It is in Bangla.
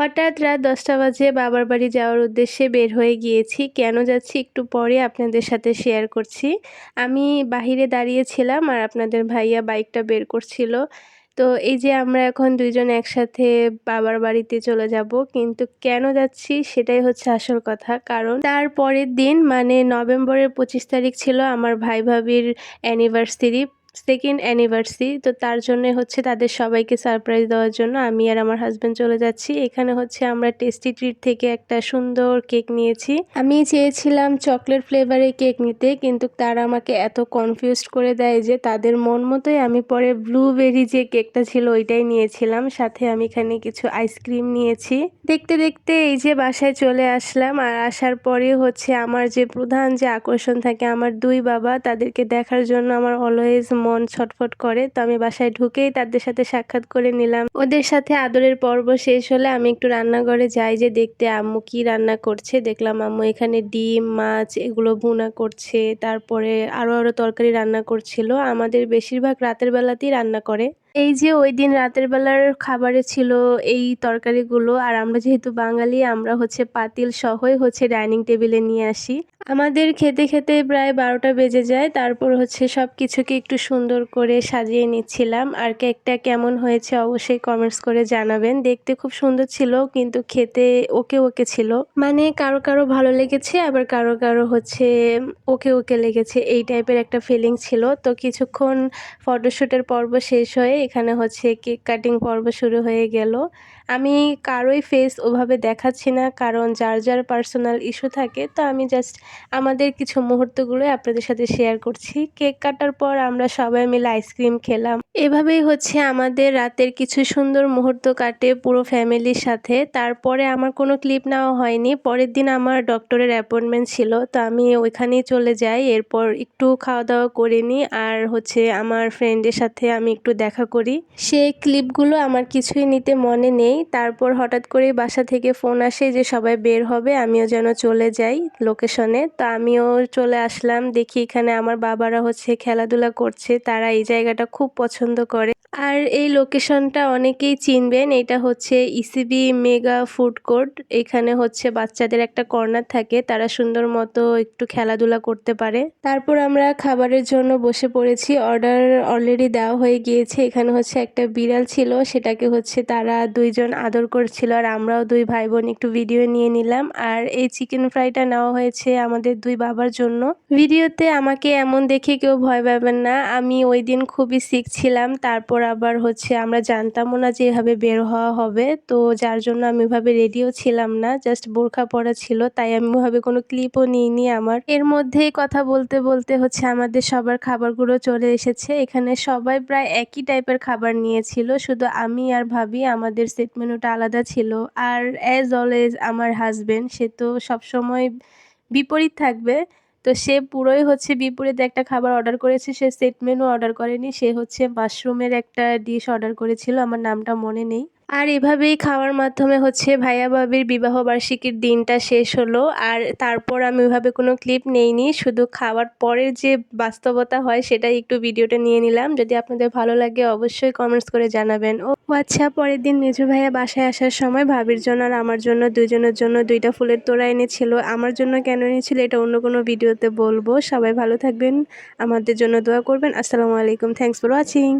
হঠাৎ রাত দশটা বাজে বাবার বাড়ি যাওয়ার উদ্দেশ্যে বের হয়ে গিয়েছি। কেন যাচ্ছি একটু পরে আপনাদের সাথে শেয়ার করছি। আমি বাহিরে দাঁড়িয়েছিলাম আর আপনাদের ভাইয়া বাইকটা বের করছিল। তো এই যে আমরা এখন দুইজন একসাথে বাবার বাড়িতে চলে যাব, কিন্তু কেন যাচ্ছি সেটাই হচ্ছে আসল কথা। কারণ তার পরের দিন মানে নভেম্বরের পঁচিশ তারিখ ছিল আমার ভাই ভাবির অ্যানিভার্সারি সেকেন্ড অ্যানিভার্সারি তো তার জন্য হচ্ছে তাদের সবাইকে সারপ্রাইজ দেওয়ার জন্য আমি আর আমার হাজব্যান্ড চলে যাচ্ছি। এখানে হচ্ছে আমরা টেস্টি ট্রিট থেকে একটা সুন্দর কেক নিয়েছি। আমি চেয়েছিলাম চকলেট ফ্লেভারের কেক নিতে, কিন্তু তারা আমাকে এত কনফিউজড করে দেয় যে তাদের মন মতোই আমি পরে ব্লুবেরি যে কেকটা ছিল ওইটাই নিয়েছিলাম। সাথে আমি এখানে কিছু আইসক্রিম নিয়েছি। দেখতে দেখতে এই যে বাসায় চলে আসলাম, আর আসার পরে হচ্ছে আমার যে প্রধান যে আকর্ষণ থাকে, আমার দুই বাবা, তাদেরকে দেখার জন্য আমার অলওয়েজ মন ছটফট করে, তো আমি বাসায় ঢুকেই তাদের সাথে সাক্ষাৎ করে নিলাম। ওদের সাথে আদরের পর্ব শেষ হলে আমি একটু রান্নাঘরে যাই যে দেখতে আম্মু কি রান্না করছে। দেখলাম আম্মু এখানে ডিম, মাছ এগুলো ভুনা করছে, তারপরে আরও আরও তরকারি রান্না করছিল। আমাদের বেশিরভাগ রাতের বেলাতেই রান্না করে। এই যে ওই দিন রাতের বেলার খাবারে ছিল এই তরকারিগুলো, আর আমরা যেহেতু বাঙালি, আমরা হচ্ছে পাতিল সহই হচ্ছে ডাইনিং টেবিলে নিয়ে আসি। আমাদের খেতে খেতে প্রায় বারোটা বেজে যায়, তারপর হচ্ছে সব কিছুকে একটু সুন্দর করে সাজিয়ে নিচ্ছিলাম। আর কেকটা কেমন হয়েছে অবশ্যই কমেন্টস করে জানাবেন। দেখতে খুব সুন্দর ছিল, কিন্তু খেতে ওকে ওকে ছিল। মানে কারও কারও ভালো লেগেছে, আবার কারও কারও হচ্ছে ওকে ওকে লেগেছে। এই টাইপের একটা ফিলিং ছিল। তো কিছুক্ষণ ফটোশ্যুটের পর্ব শেষ হয়ে এখানে হচ্ছে কেক কাটিং পর্ব শুরু হয়ে গেল। আমি কারোই ফেস ওভাবে দেখাচ্ছি না, কারণ যার যার পার্সোনাল ইস্যু থাকে, তো আমি জাস্ট আমাদের কিছু মুহূর্তগুলো আপনাদের সাথে শেয়ার করছি। কেক কাটার পর আমরা সবাই মিলে আইসক্রিম খেলাম। এভাবেই হচ্ছে আমাদের রাতের কিছু সুন্দর মুহূর্ত কাটে পুরো ফ্যামিলির সাথে। তারপরে আমার কোনো ক্লিপ নেওয়া হয়নি। পরের দিন আমার ডক্টরের অ্যাপয়েন্টমেন্ট ছিল, তো আমি ওইখানেই চলে যাই। এরপর একটু খাওয়া দাওয়া করে নিই, আর হচ্ছে আমার ফ্রেন্ডের সাথে আমি একটু দেখা করি। সেই ক্লিপগুলো আমার কিছুই নিতে মনে নেই। তারপর হঠাৎ করেই বাসা থেকে ফোন আসে যে সবাই বের হবে, আমিও যেন চলে যাই লোকেশনে। তো আমিও চলে আসলাম, দেখি এখানে আমার বাবারা হচ্ছে খেলাধুলা করছে, তারা এই জায়গাটা খুব পছন্দ করে। আর এই লোকেশনটা অনেকেই চিনবেন, এটা হচ্ছে ইসিবি মেগা ফুড কোর্ট। এখানে হচ্ছে বাচ্চাদের একটা কর্নার থাকে, তারা সুন্দর মতো একটু খেলাধুলা করতে পারে। তারপর আমরা খাবারের জন্য বসে পড়েছি, অর্ডার অলরেডি দেওয়া হয়ে গিয়েছে, এখানে হচ্ছে একটা বিড়াল ছিল, সেটাকে হচ্ছে তারা দুইজন আদর করছিল আর আমরাও দুই ভাই বোন একটু ভিডিও নিয়ে নিলাম। আর এই চিকেন ফ্রাইটা নেওয়া হয়েছে আমাদের দুই বাবার জন্য। ভিডিওতে আমাকে এমন দেখে কেউ ভয় পাবেন না, আমি ওই দিন খুবই সিক ছিলাম, তারপর আবার হচ্ছে আমরা জানতামও না যে এভাবে বের হওয়া হবে, তো যার জন্য আমি ওইভাবে রেডিও ছিলাম না জাস্ট বোরখা পরা ছিল, তাই আমি ওইভাবে কোনো ক্লিপও নিইনি আমার। এর মধ্যেই কথা বলতে বলতে হচ্ছে আমাদের সবার খাবারগুলো চলে এসেছে, এখানে সবাই প্রায় একই টাইপের খাবার নিয়েছিল। শুধু আমি আর ভাবি, আমাদের সেট মেনুটা আলাদা ছিল। আর অ্যাজ অলওয়েজ আমার হাজব্যান্ড সে তো সবসময় বিপরীত থাকবে। তো সে পুরোই হচ্ছে বিপরীতে একটা খাবার অর্ডার করেছে। সে সেট মেনু অর্ডার করেনি, সে হচ্ছে মাশরুমের একটা ডিশ অর্ডার করেছিল। আমার নামটা মনে নেই। আর এভাবেই খাওয়ার মাধ্যমে হচ্ছে ভাইয়া ভাবির বিবাহ বার্ষিকীর দিনটা শেষ হলো। আর তারপর আমি ওইভাবে কোনো ক্লিপ নেইনি, শুধু খাওয়ার পরের যে বাস্তবতা হয় সেটাই একটু ভিডিওটা নিয়ে নিলাম। যদি আপনাদের ভালো লাগে অবশ্যই কমেন্টস করে জানাবেন। ও আচ্ছা পরের দিন মেজু ভাইয়া বাসায় আসার সময় ভাবির জন্য আর আমার জন্য, দুজনের জন্য দুইটা ফুলের তোড়া এনেছিল। আমার জন্য কেন এনেছিল এটা অন্য কোনো ভিডিওতে বলব। সবাই ভালো থাকবেন, আমাদের জন্য দোয়া করবেন। আসসালামু আলাইকুম থ্যাংকস ফর ওয়াচিং